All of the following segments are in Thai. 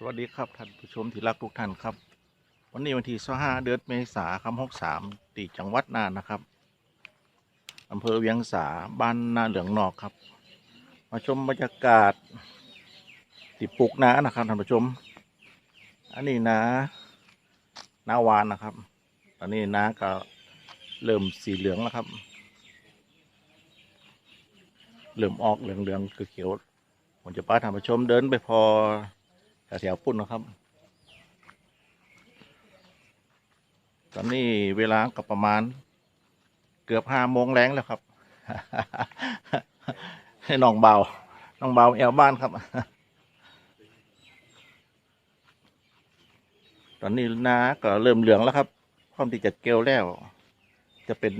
สวัสดีครับท่านผู้ชมที่รักทุกท่านครับ วันนี้วันที่25เดือนเมษายน63ตีจังหวัดน่านนะครับอำเภอเวียงสาบ้านนาเหลืองนอกครับ มาชมบรรยากาศติปลูกนานะครับท่านผู้ชม อันนี้นานาวานนะครับ ตอนนี้นาก็เริ่มสีเหลืองแล้วครับเริ่มออกเหลืองๆคือเขียวๆผมจะพาท่านผู้ชมเดินไปพอ แถวๆปุ่นนะครับ ตอนนี้เวลาก็ประมาณ เกือบห้าโมงแรงแล้วครับให้น้องเบา น้องเบาแอวบ้านครับ ตอนนี้นาก็เริ่มเหลืองแล้วครับพร้อมที่จะเกลแล้ว จะเป็น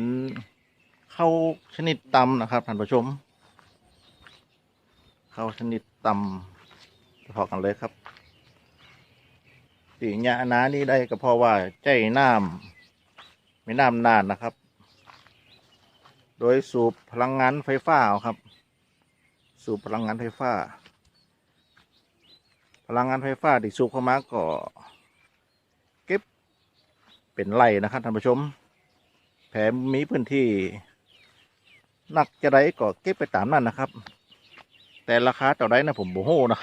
ข้าวชนิดตำนะครับท่านผู้ชมข้าวชนิดตำพอกันเลยครับ สีญานานี่ได้ก็เพราะว่าใจน้ำไม่น้ำนานนะครับ โดยสูบพลังงานไฟฟ้าครับ สูบพลังงานไฟฟ้า พลังงานไฟฟ้าที่สูบเข้ามาก็เก็บเป็นไรนะครับท่านผู้ชมแถมมีพื้นที่หนักจะได้ก็เก็บไปตามนั้นนะครับ แต่ราคาต่อได้นะผมโบโหนะ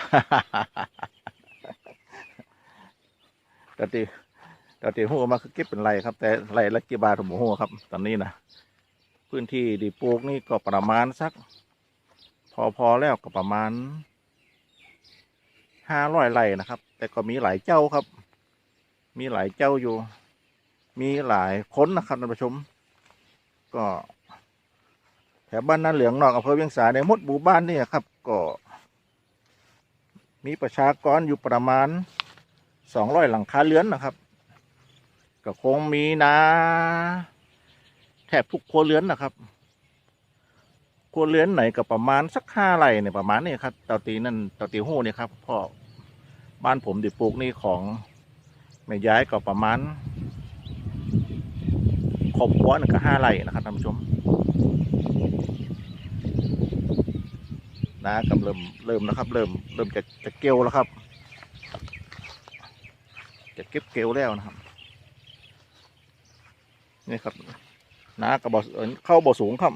ตอนที่ตอนที่หัวมาคือเก็บเป็นไรครับ แต่ไรละกี่บาทผมหัวครับ ตอนนี้นะพื้นที่ดีปลูกนี่ก็ประมาณสัก พอพอแล้วก็ประมาณห้าร้อยไร่นะครับ แต่ก็มีหลายเจ้าครับ มีหลายเจ้าอยู่ มีหลายคนนะครับท่านผู้ชม ก็แถวบ้านนาเหลืองนอกอำเภอเวียงสาในหมดหมู่บ้านนี่ครับ ก็ มีประชากรอยู่ประมาณ สองร้อยหลังคาเรือนนะครับ ก็คงมีนะแทบทุกครัวเรือนนะครับครัวเรือนไหนก็ประมาณสักห้าไร่เนี่ยประมาณนี้ครับเตาตีนั่นเตาตีหู้เนี่ยครับพ่อบ้านผมดิปลูกนี่ของแม่ย้ายก็ประมาณครอบครัวหนึงก็ห้าไร่นะครับท่านผู้ชมนะกำเริ่มเริ่มนะครับ เริ่มเริ่มจะจะเกลียวแล้วครับ จะเก็บเกลแล้วนะครับ นี่ครับนากระบอกเอ่อเข้าบ่อสูงครับ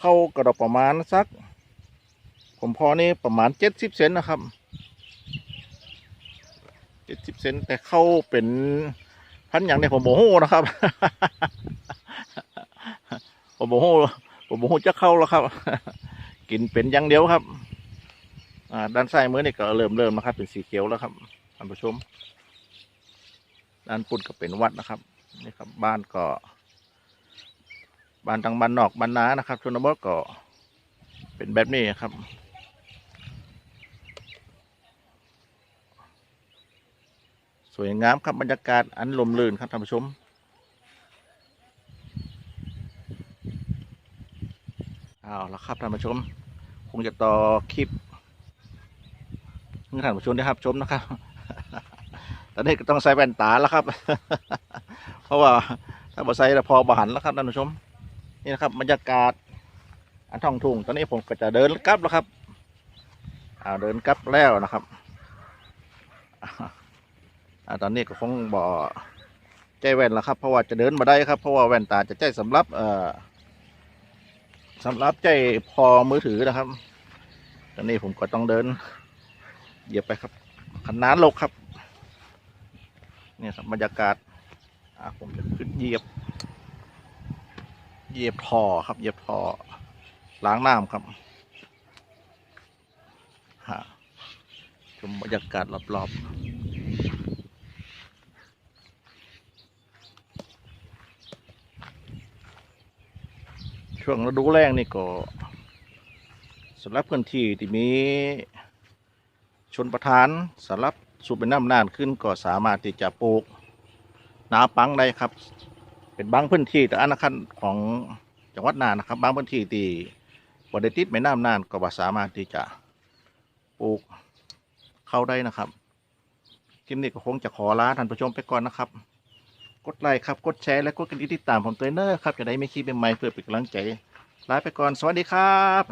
เข้ากระดอกประมาณสัก ผมพอนี่ประมาณเจ็ดสิบเซนนะครับเจ็ดสิบเซนแต่เข้าเป็นพันอย่างเนี่ยผมโมโหนะครับ ผมโมโหผมโมโหจะเข้าแล้วครับ กินเป็นอย่างเดียวครับ อ่าด้านซ้ายมือนี่ก็เริ่มเริ่มนะครับ เป็นสีเขียวแล้วครับท่านผู้ชม ด้านปุ่นก็เป็นวัดนะครับนี่ครับบ้านก็บ้านทางบ้านนอกบ้านนานะครับชนบทก็เป็นแบบนี้ครับสวยงามครับบรรยากาศอันลมลื่นครับท่านผู้ชมเอาละครับท่านผู้ชม คงจะต่อคลิปให้ท่านผู้ชมได้ครับชมนะครับ อนนี้ก็ต้องใส่แว่นตาแล้วครับ เพราะว่าถ้าบ่ใส่แล้วพอบหันแล้วครับท่านผู้ชม นี่นะครับบรรยากาศ อันท้องทุ่ง ตอนนี้ผมก็จะเดินกลับแล้วครับอ่าเดินกลับแล้วนะครับอตอนนี้ก็คงบ่ใจแว่นแล้วครับ เพราะว่าจะเดินมาได้ครับ เพราะว่าแว่นตาจะใจสำหรับเอ่อสำหรับใจพอมือถือนะครับ ตอนนี้ผมก็ต้องเดินเหยียบไปครับขนานลกครับ เนี่ยครับบรรยากาศผมจะขึ้นเหยียบเหยียบท่อครับเหยียบท่อล้างน้ำครับฮะชมบรรยากาศรอบๆ ช่วงฤดูแล้งนี่ก็สำหรับพื้นที่ที่มีชนประทานสำหรับ สูบเป็นน้ำนานขึ้นก็สามารถที่จะปลูกนาปังได้ครับ เป็นบางพื้นที่แต่อันคันของจังหวัดน่านนะครับ บางพื้นที่ที่บริติดไม่น้ำนานก็บ่สามารถที่จะปลูกเข้าได้นะครับคลิปนี้ก็คงจะขอลาท่านผู้ชมไปก่อนนะครับ กดไลค์ครับ กดแชร์และกดกระดิ่งติดตามผมเตัวเนอร์ครับจะได้ไม่คลิปใหม่ๆเพื่อเป็นกำลังใจลาไปก่อนสวัสดีครับ